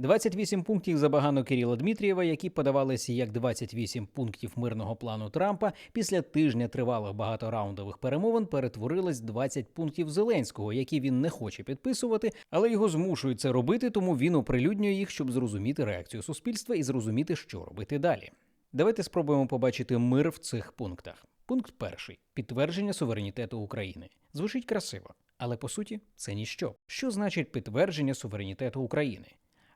28 пунктів забагано Кирила Дмитрієва, які подавалися як 28 пунктів мирного плану Трампа, після тижня тривалих багатораундових перемовин перетворились 20 пунктів Зеленського, які він не хоче підписувати, але його змушують це робити, тому він оприлюднює їх, щоб зрозуміти реакцію суспільства і зрозуміти, що робити далі. Давайте спробуємо побачити мир в цих пунктах. Пункт перший підтвердження суверенітету України. Звучить красиво, але по суті це ніщо. Що значить підтвердження суверенітету України?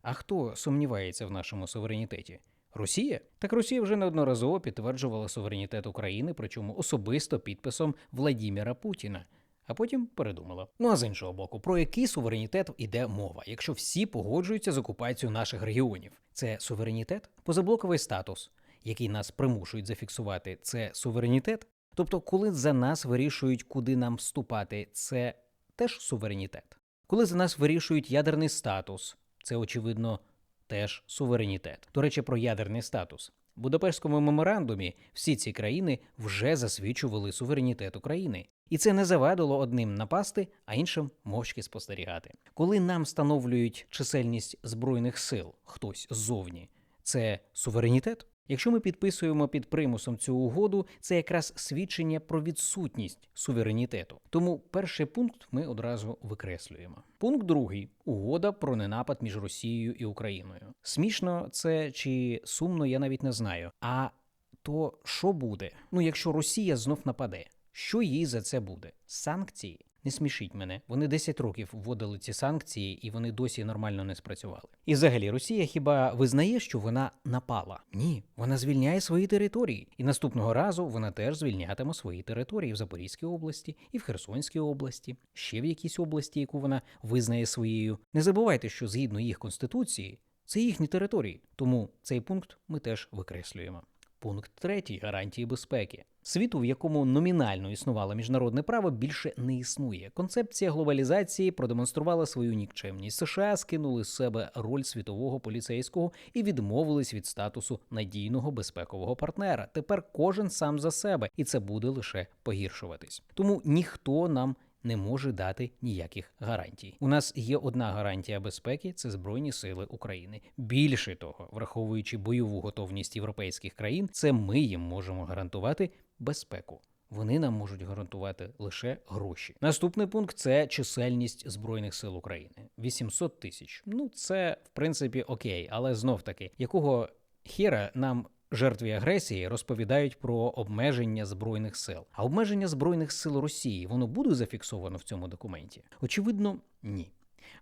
А хто сумнівається в нашому суверенітеті? Росія? Так Росія вже неодноразово підтверджувала суверенітет України, причому особисто підписом Владіміра Путіна. А потім передумала. Ну а з іншого боку, про який суверенітет іде мова, якщо всі погоджуються з окупацією наших регіонів? Це суверенітет? Позаблоковий статус, який нас примушують зафіксувати, це суверенітет? Тобто, коли за нас вирішують, куди нам вступати, це теж суверенітет. Коли за нас вирішують ядерний статус, це очевидно теж суверенітет. До речі, про ядерний статус. В Будапештському меморандумі всі ці країни вже засвідчували суверенітет України. І це не завадило одним напасти, а іншим мовчки спостерігати. Коли нам встановлюють чисельність збройних сил хтось ззовні, це суверенітет. Якщо ми підписуємо під примусом цю угоду, це якраз свідчення про відсутність суверенітету. Тому перший пункт ми одразу викреслюємо. Пункт другий угода про ненапад між Росією і Україною. Смішно це чи сумно, я навіть не знаю. А то що буде? Ну, якщо Росія знов нападе, що їй за це буде? Санкції? Не смішіть мене. Вони 10 років вводили ці санкції, і вони досі нормально не спрацювали. І взагалі Росія хіба визнає, що вона напала? Ні, вона звільняє свої території. І наступного разу вона теж звільнятиме свої території в Запорізькій області і в Херсонській області, ще в якійсь області, яку вона визнає своєю. Не забувайте, що згідно їх конституції це їхні території. Тому цей пункт ми теж викреслюємо. Пункт третій гарантії безпеки. Світу, в якому номінально існувало міжнародне право, більше не існує. Концепція глобалізації продемонструвала свою нікчемність. США скинули з себе роль світового поліцейського і відмовились від статусу надійного безпекового партнера. Тепер кожен сам за себе, і це буде лише погіршуватись. Тому ніхто нам не може дати ніяких гарантій. У нас є одна гарантія безпеки це Збройні Сили України. Більше того, враховуючи бойову готовність європейських країн, це ми їм можемо гарантувати безпеку. Вони нам можуть гарантувати лише гроші. Наступний пункт це чисельність збройних сил України 800 тисяч. Ну це в принципі окей, але знов таки, якого хера нам жертві агресії розповідають про обмеження збройних сил. А обмеження збройних сил Росії воно буде зафіксовано в цьому документі? Очевидно, ні.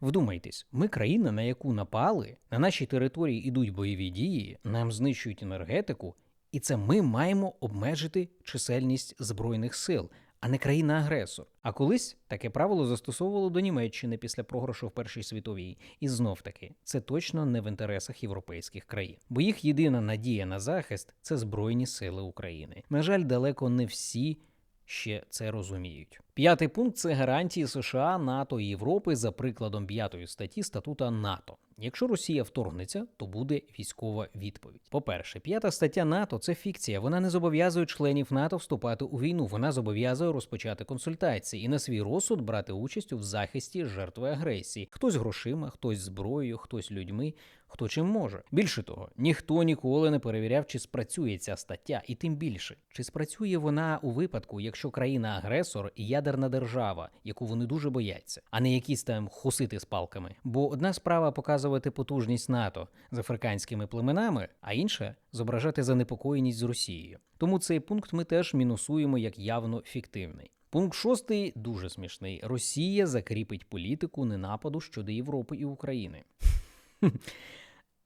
Вдумайтесь, ми країна, на яку напали, на нашій території ідуть бойові дії, нам знищують енергетику, і це ми маємо обмежити чисельність збройних сил, а не країна-агресор. А колись таке правило застосовувало до Німеччини після програшу в Першій світовій. І знов таки, це точно не в інтересах європейських країн, бо їх єдина надія на захист це Збройні Сили України. На жаль, далеко не всі. Ще це розуміють. П'ятий пункт це гарантії США, НАТО і Європи за прикладом п'ятої статті статута НАТО. Якщо Росія вторгнеться, то буде військова відповідь. По-перше, п'ята стаття НАТО це фікція. Вона не зобов'язує членів НАТО вступати у війну. Вона зобов'язує розпочати консультації і на свій розсуд брати участь у захисті жертви агресії. Хтось грошима, хтось зброєю, хтось людьми, хто чим може. Більше того, ніхто ніколи не перевіряв, чи спрацює ця стаття, і тим більше, чи спрацює вона у випадку, якщо країна-агресор і ядерна держава, яку вони дуже бояться, а не якісь там хусити з палками. Бо одна справа показувати потужність НАТО з африканськими племенами, а інша зображати занепокоєність з Росією. Тому цей пункт ми теж мінусуємо як явно фіктивний. Пункт шостий дуже смішний: Росія закріпить політику ненападу щодо Європи і України.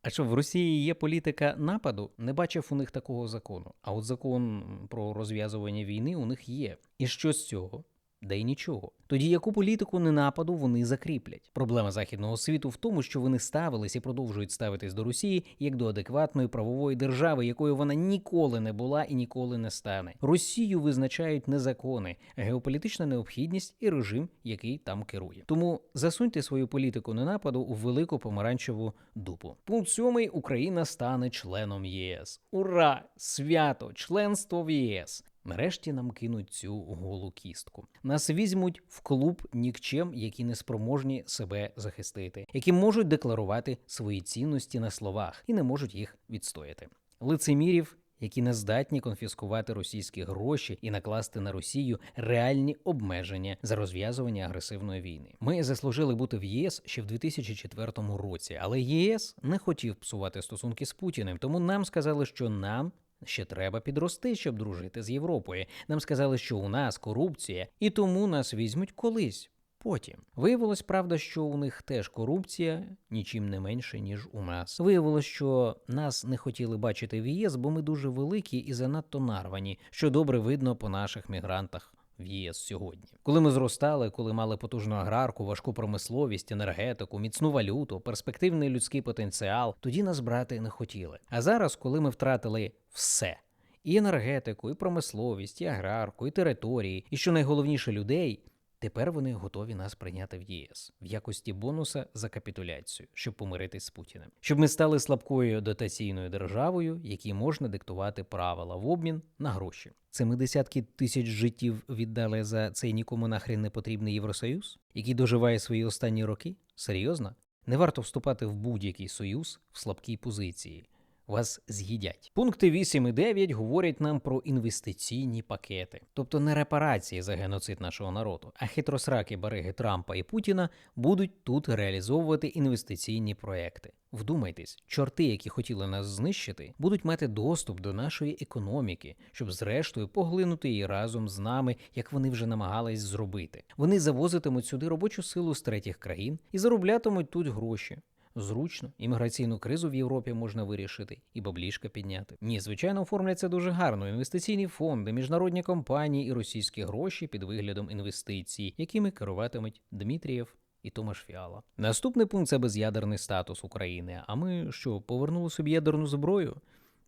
А що в Росії є політика нападу? Не бачив у них такого закону. А от закон про розв'язування війни у них є. І що з цього? Да й нічого. Тоді яку політику ненападу вони закріплять? Проблема західного світу в тому, що вони ставились і продовжують ставитись до Росії як до адекватної правової держави, якою вона ніколи не була і ніколи не стане. Росію визначають не закони, а геополітична необхідність і режим, який там керує. Тому засуньте свою політику ненападу у велику помаранчеву дупу. Пункт сьомий: Україна стане членом ЄС. Ура! Свято! Членство в ЄС. Нарешті нам кинуть цю голу кістку. Нас візьмуть в клуб нікчем, які не спроможні себе захистити, які можуть декларувати свої цінності на словах і не можуть їх відстояти. Лицемірів, які не здатні конфіскувати російські гроші і накласти на Росію реальні обмеження за розв'язування агресивної війни. Ми заслужили бути в ЄС ще в 2004 році, але ЄС не хотів псувати стосунки з Путіним, тому нам сказали, що нам. Ще треба підрости, щоб дружити з Європою. Нам сказали, що у нас корупція, і тому нас візьмуть колись. Потім виявилось, правда, що у них теж корупція нічим не менше, ніж у нас. Виявилось, що нас не хотіли бачити в ЄС, бо ми дуже великі і занадто нарвані, що добре видно по наших мігрантах. В ЄС сьогодні, коли ми зростали, коли мали потужну аграрку, важку промисловість, енергетику, міцну валюту, перспективний людський потенціал, тоді нас брати не хотіли. А зараз, коли ми втратили все і енергетику, і промисловість, і аграрку, і території, і що найголовніше людей. Тепер вони готові нас прийняти в ЄС в якості бонуса за капітуляцію, щоб помиритись з Путіним, щоб ми стали слабкою дотаційною державою, якій можна диктувати правила в обмін на гроші. Це ми десятки тисяч життів віддали за цей нікому нахрен не потрібний Євросоюз, який доживає свої останні роки. Серйозно? Не варто вступати в будь-який союз в слабкій позиції. Вас з'їдять. Пункти 8 і 9 говорять нам про інвестиційні пакети, тобто не репарації за геноцид нашого народу, а хитросраки бариги Трампа і Путіна будуть тут реалізовувати інвестиційні проекти. Вдумайтесь, чорти, які хотіли нас знищити, будуть мати доступ до нашої економіки, щоб зрештою поглинути її разом з нами, як вони вже намагались зробити. Вони завозитимуть сюди робочу силу з третіх країн і зароблятимуть тут гроші. Зручно, імміграційну кризу в Європі можна вирішити і баблішка підняти. Ні, звичайно, оформляться дуже гарно. Інвестиційні фонди, міжнародні компанії і російські гроші під виглядом інвестицій, якими керуватимуть Дмитрієв і Томаш Фіала. Наступний пункт це без'ядерний статус України. А ми що, повернули собі ядерну зброю?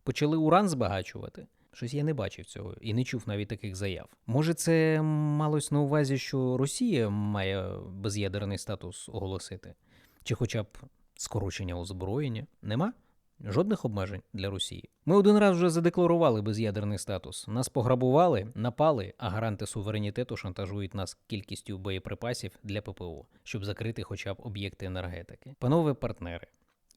Почали уран збагачувати? Щось я не бачив цього і не чув навіть таких заяв. Може, це малось на увазі, що Росія має без'ядерний статус оголосити? Чи хоча б скорочення озброєння? Нема? Жодних обмежень для Росії. Ми один раз вже задекларували без'ядерний статус. Нас пограбували, напали, а гаранти суверенітету шантажують нас кількістю боєприпасів для ППО, щоб закрити хоча б об'єкти енергетики. Панове партнери,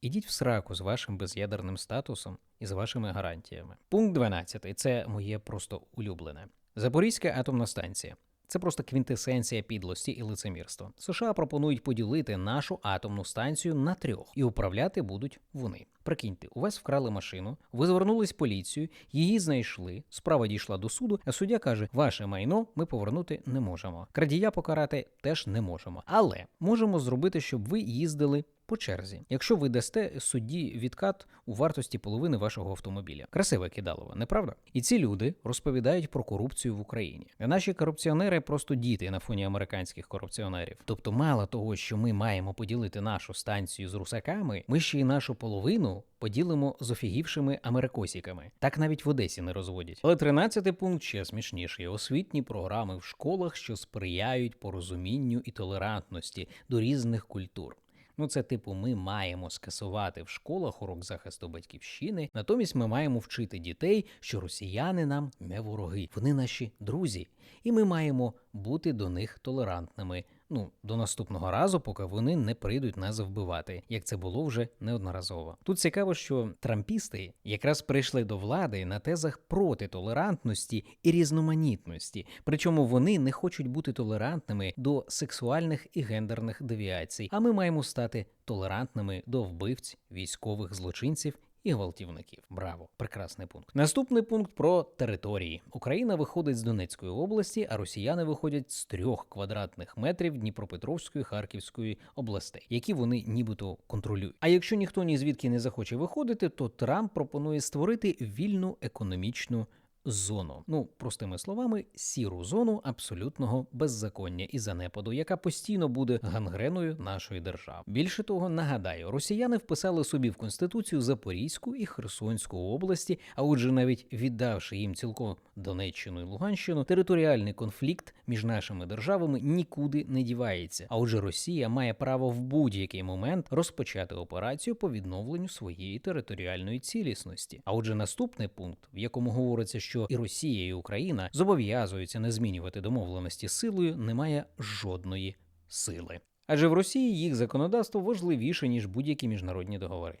ідіть в сраку з вашим без'ядерним статусом і з вашими гарантіями. Пункт 12. Це моє просто улюблене. Запорізька атомна станція. Це просто квінтесенція підлості і лицемірства. США пропонують поділити нашу атомну станцію на трьох, і управляти будуть вони. Прикиньте, у вас вкрали машину, ви звернулись в поліцію, її знайшли, справа дійшла до суду, а суддя каже: ваше майно ми повернути не можемо. Крадія покарати теж не можемо. Але можемо зробити, щоб ви їздили. По черзі, якщо ви дасте судді відкат у вартості половини вашого автомобіля, красиве кидалово, неправда? І ці люди розповідають про корупцію в Україні. Наші корупціонери просто діти на фоні американських корупціонерів. Тобто, мало того, що ми маємо поділити нашу станцію з русаками, ми ще й нашу половину поділимо з офігівшими америкосіками. Так навіть в Одесі не розводять. Але тринадцятий пункт ще смішніший: освітні програми в школах, що сприяють порозумінню і толерантності до різних культур. Ну, це типу, ми маємо скасувати в школах урок захисту батьківщини. Натомість ми маємо вчити дітей, що росіяни нам не вороги, вони наші друзі, і ми маємо бути до них толерантними. Ну, до наступного разу, поки вони не прийдуть нас вбивати, як це було вже неодноразово. Тут цікаво, що трампісти якраз прийшли до влади на тезах проти толерантності і різноманітності. Причому вони не хочуть бути толерантними до сексуальних і гендерних девіацій. А ми маємо стати толерантними до вбивць, військових злочинців і гвалтівників. Браво, прекрасний пункт. Наступний пункт про території. Україна виходить з Донецької області, а росіяни виходять з трьох квадратних метрів Дніпропетровської Харківської областей, які вони нібито контролюють. А якщо ніхто ні звідки не захоче виходити, то Трамп пропонує створити вільну економічну зону. Ну, простими словами, сіру зону абсолютного беззаконня і занепаду, яка постійно буде гангреною нашої держави. Більше того, нагадаю, росіяни вписали собі в конституцію Запорізьку і Херсонську області, а отже, навіть віддавши їм цілком Донеччину і Луганщину, територіальний конфлікт між нашими державами нікуди не дівається. А отже, Росія має право в будь-який момент розпочати операцію по відновленню своєї територіальної цілісності. А отже, наступний пункт, в якому говориться, що що і Росія, і Україна зобов'язуються не змінювати домовленості силою, немає жодної сили. Адже в Росії їх законодавство важливіше ніж будь-які міжнародні договори.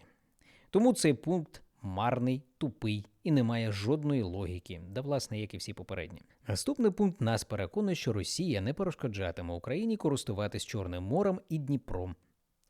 Тому цей пункт марний, тупий і не має жодної логіки, да власне, як і всі попередні. Наступний пункт нас переконує, що Росія не перешкоджатиме Україні користуватись Чорним морем і Дніпром.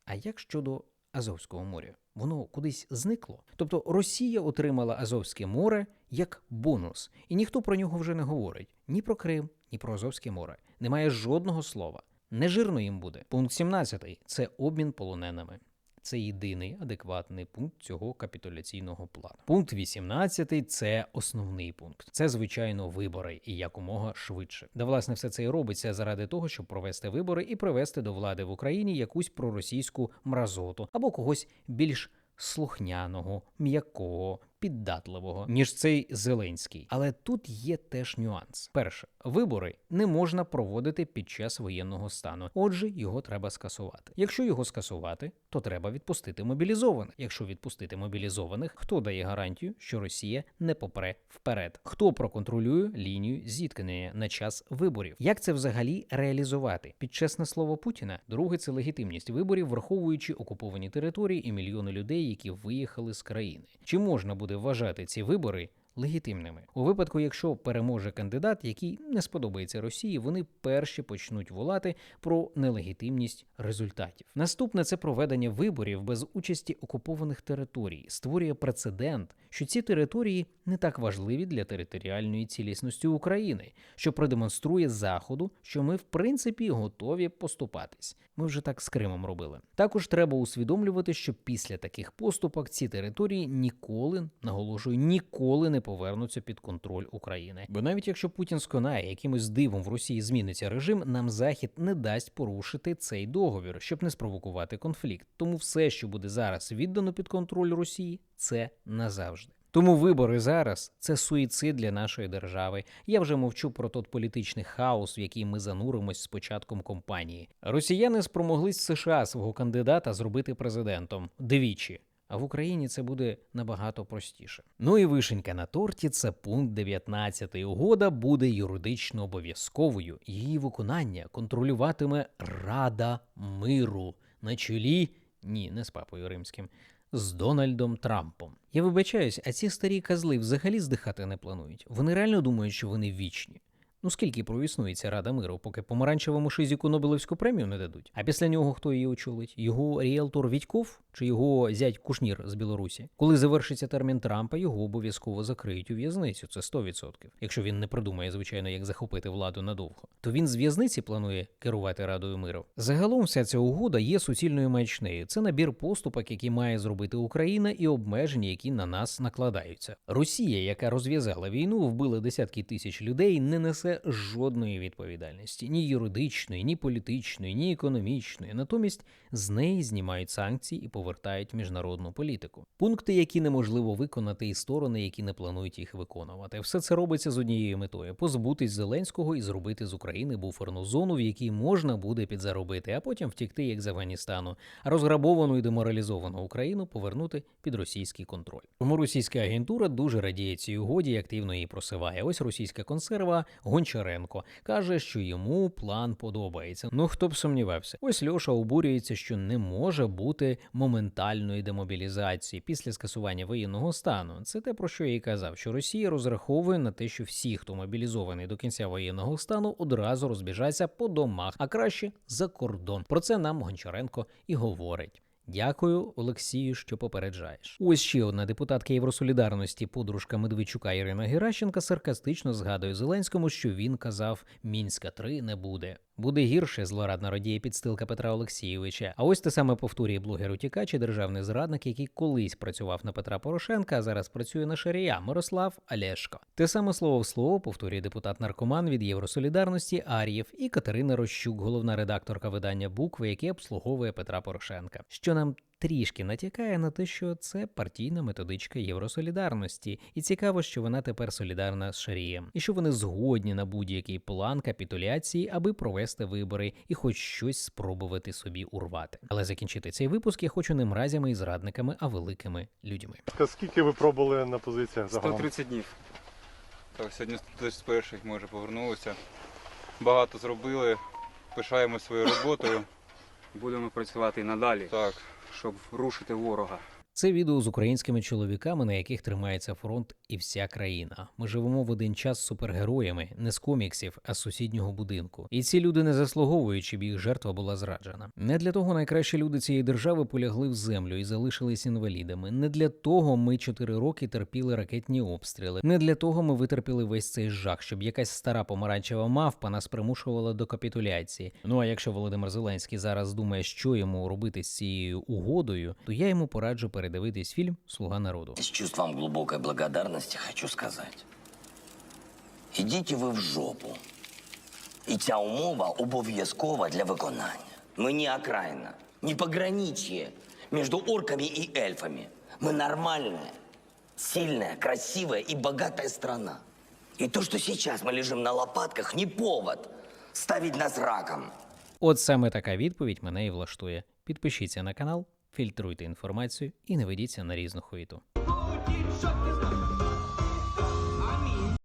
А як щодо Азовського моря? Воно кудись зникло. Тобто Росія отримала Азовське море як бонус, і ніхто про нього вже не говорить ні про Крим, ні про Азовське море. Немає жодного слова. Нежирно їм буде. Пункт 17 – це обмін полоненими. Це єдиний адекватний пункт цього капітуляційного плану. Пункт 18 – це основний пункт. Це звичайно вибори і якомога швидше. Да, власне, все це і робиться заради того, щоб провести вибори і привести до влади в Україні якусь проросійську мразоту або когось більш слухняного, м'якого, піддатливого, ніж цей Зеленський. Але тут є теж нюанс. Перше, вибори не можна проводити під час воєнного стану. Отже, його треба скасувати. Якщо його скасувати, то треба відпустити мобілізованих. Якщо відпустити мобілізованих, хто дає гарантію, що Росія не попре вперед? Хто проконтролює лінію зіткнення на час виборів? Як це взагалі реалізувати? Під чесне слово Путіна, друге це легітимність виборів, враховуючи окуповані території і мільйони людей, які виїхали з країни. Чи можна буде вважати ці вибори? Легітимними у випадку, якщо переможе кандидат, який не сподобається Росії, вони перші почнуть волати про нелегітимність результатів. Наступне це проведення виборів без участі окупованих територій, створює прецедент, що ці території не так важливі для територіальної цілісності України, що продемонструє заходу, що ми в принципі готові поступатись. Ми вже так з Кримом робили. Також треба усвідомлювати, що після таких поступок ці території ніколи наголошую ніколи не повернуться під контроль України. Бо навіть якщо Путін сконає якимось дивом в Росії зміниться режим, нам Захід не дасть порушити цей договір, щоб не спровокувати конфлікт. Тому все, що буде зараз віддано під контроль Росії, це назавжди. Тому вибори зараз це суїцид для нашої держави. Я вже мовчу про тот політичний хаос, в який ми зануримось з початком кампанії. Росіяни спромоглись США свого кандидата зробити президентом двічі. А в Україні це буде набагато простіше. Ну і вишенька на торті це пункт 19. Угода буде юридично обов'язковою. Її виконання контролюватиме Рада миру на чолі. Ні, не з папою римським. З Дональдом Трампом. Я вибачаюсь, а ці старі козли взагалі здихати не планують. Вони реально думають, що вони вічні. Ну скільки проіснує ця Рада миру, поки помаранчевому шизіку Нобелевську премію не дадуть? А після нього хто її очолить? Його ріелтор Відьков чи його зять Кушнір з Білорусі? Коли завершиться термін Трампа, його обов'язково закриють у в'язницю. Це 100%. Якщо він не придумає, звичайно, як захопити владу надовго, то він з в'язниці планує керувати Радою миру. Загалом вся ця угода є суцільною маячнею. Це набір поступок, які має зробити Україна, і обмеження, які на нас накладаються. Росія, яка розв'язала війну, вбила десятки тисяч людей, не несе жодної відповідальності, ні юридичної, ні політичної, ні економічної. Натомість з неї знімають санкції і повертають міжнародну політику. Пункти, які неможливо виконати, і сторони, які не планують їх виконувати. Все це робиться з однією метою: позбутись Зеленського і зробити з України буферну зону, в якій можна буде підзаробити, а потім втікти як з Афганістану, а розграбовану і деморалізовану Україну повернути під російський контроль. Тому російська агентура дуже радіє цій угоді і активно її просиває. Ось російська консерва Гончаренко каже, що йому план подобається. Ну хто б сумнівався? Ось Льоша обурюється, що не може бути моментальної демобілізації після скасування воєнного стану. Це те про що я і казав, що Росія розраховує на те, що всі, хто мобілізований до кінця воєнного стану, одразу розбіжаться по домах, а краще за кордон. Про це нам Гончаренко і говорить. Дякую, Олексію, що попереджаєш. Ось ще одна депутатка Євросолідарності, подружка Медведчука Ірина Геращенка, саркастично згадує Зеленському, що він казав: Мінська 3 не буде. Буде гірше, злорадна радіє підстилка Петра Олексійовича. А ось те саме повторює блогер утікач і державний зрадник, який колись працював на Петра Порошенка, а зараз працює на Шарія Мирослав Олешко. Те саме слово в слово повторює депутат наркоман від Євросолідарності Ар'єв і Катерина Рощук, головна редакторка видання букви, яке обслуговує Петра Порошенка. Що нам трішки натякає на те, що це партійна методичка Євросолідарності, і цікаво, що вона тепер солідарна з Шарієм, і що вони згодні на будь-який план капітуляції, аби провести вибори і хоч щось спробувати собі урвати. Але закінчити цей випуск я хочу не мразями і зрадниками, а великими людьми. Скільки ви пробули на позиціях загалом? 130 днів. Так, сьогодні з перших ми вже повернулися. Багато зробили, пишаємося своєю роботою. Будемо працювати і надалі, Так, щоб рушити ворога. Це відео з українськими чоловіками, на яких тримається фронт і вся країна. Ми живемо в один час з супергероями, не з коміксів, а з сусіднього будинку. І ці люди не заслуговують, щоб їх жертва була зраджена. Не для того найкращі люди цієї держави полягли в землю і залишились інвалідами. Не для того ми чотири роки терпіли ракетні обстріли. Не для того ми витерпіли весь цей жах, щоб якась стара помаранчева мавпа нас примушувала до капітуляції. Ну а якщо Володимир Зеленський зараз думає, що йому робити з цією угодою, то я йому пораджу передивитись фільм Слуга народу. С чувством глубокой благодарности хочу сказать. Ідіть ви в жопу. І ця умова обов'язкова для виконання. Ми не окраїна, не пограничье между орками и эльфами. Мы нормальная, сильная, красивая и богатая страна. И то, что сейчас мы лежим на лопатках, не повод ставить нас раком. От саме така відповідь мене і влаштує. Підпишіться на канал, фільтруйте інформацію і не ведіться на різну хуїту.